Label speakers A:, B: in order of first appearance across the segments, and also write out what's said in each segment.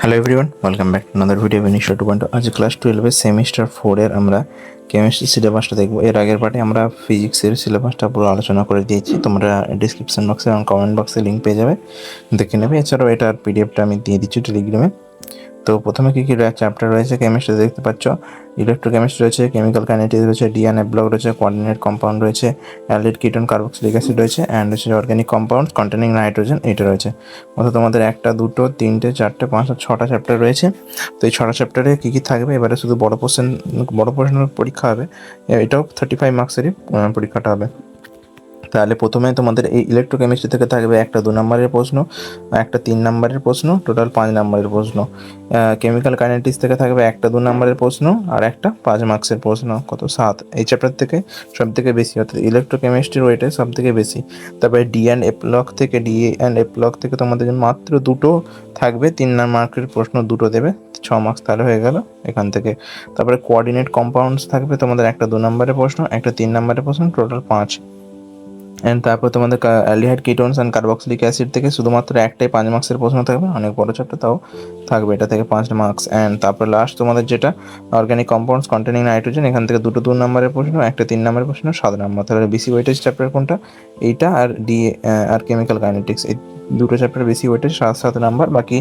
A: Hello everyone welcome back to video বেনিশো two point আজ class টুয়েলভে semester ফোরের আমরা কেমিস্ট্রি সিলেবাসটা দেখব। এর আগের পার্টে আমরা ফিজিক্সের সিলেবাসটা পুরো আলোচনা করে দিয়েছি। তোমরা ডিসক্রিপশন বক্সে এবং কমেন্ট বক্সে লিঙ্ক পেয়ে যাবে। দেখে নেবে। এছাড়াও এটার পিডিএফটা আমি দিয়ে দিচ্ছি টেলিগ্রামে। তো প্রথমে কী কী চ্যাপ্টার রয়েছে কেমিস্ট্রি দেখতে পাচ্ছ। ইলেকট্রোকেমিস্ট্রি রয়েছে কেমিক্যাল কাইনেটিক্স রয়েছে ডিএনএ ব্লক রয়েছে কোঅর্ডিনেট কম্পাউন্ড রয়েছে অ্যালিড কিটন কার্বক্সিলিক অ্যাসিড রয়েছে অ্যান্ড হচ্ছে অর্গানিক কম্পাউন্ড কন্টেনিং নাইট্রোজেন এটা রয়েছে। অর্থাৎ তোমাদের একটা, দুটো, তিনটে, চারটে, পাঁচটা, ছটা চ্যাপ্টার রয়েছে। তো এই ছটা চ্যাপ্টারে কী কী থাকবে? এবারে শুধু বড় পোর্শন বড় পোর্শনের পরীক্ষা হবে। এটাও থার্টি ফাইভ মার্কসেরই পরীক্ষাটা হবে। তাহলে প্রথমে তোমাদের এই ইলেকট্রোকেমিস্ট্রি থেকে থাকবে একটা দু নম্বরের প্রশ্ন, একটা তিন নম্বরের প্রশ্ন টোটাল পাঁচ নম্বরের প্রশ্ন। কেমিক্যাল কাইনেটিক্স থেকে থাকবে একটা দু নম্বরের প্রশ্ন আর একটা পাঁচ মার্কসের প্রশ্ন, কত? সাত। এই চ্যাপ্টার থেকে সব থেকে বেশি, অর্থাৎ ইলেকট্রোকেমিস্ট্রির ওয়েটে সব থেকে বেশি। তারপরে ডি অ্যান্ড এ ব্লক থেকে ডি অ্যান্ড এ ব্লক থেকে তোমাদের মাত্র দুটো থাকবে, তিন মার্কের প্রশ্ন দুটো দেবে, ছ মার্কস তাহলে হয়ে গেল এখান থেকে। তারপরে কোঅর্ডিনেট কম্পাউন্ডস থাকবে তোমাদের একটা দু নম্বরের প্রশ্ন, একটা তিন নম্বরের প্রশ্ন টোটাল পাঁচ। অ্যান্ড তারপর তোমাদের aldehyde ketones and carboxylic acid থেকে শুধুমাত্র একটাই পাঁচ মার্কসের প্রশ্ন থাকবে। অনেক বড় চ্যাপ্টার তাও থাকবে এটা থেকে পাঁচ মার্কস অ্যান্ড তারপর লাস্ট তোমাদের যেটা অর্গানিক কম্পাউন্ডস কন্টেনিং নাইট্রোজেন এখান থেকে দুটো দু নম্বরের প্রশ্ন, একটা তিন নম্বরের প্রশ্ন, সাত নম্বর। তাহলে বেশি ওয়েটেজ চ্যাপ্টার কোনটা? এইটা আর ডি আর কেমিক্যাল কাইনেটিক্স এই দুটো চ্যাপ্টার বেশি ওয়েটেজ সাত সাত নাম্বার। বাকি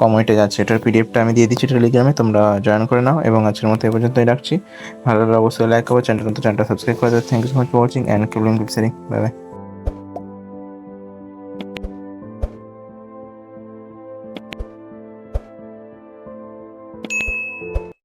A: কম ওয়েটেজ আছে। এটার পিডিএফটা আমি দিয়ে দিচ্ছি টেলিগ্রামে তোমরা জয়েন করে নাও। এবং আজকের মতো এ পর্যন্তই রাখছি। ভালো লাগলে অবশ্যই লাইক করো চ্যানেলটা চ্যানেলটা সাবস্ক্রাইব করে দেবে thank you so much for watching and keep link bye by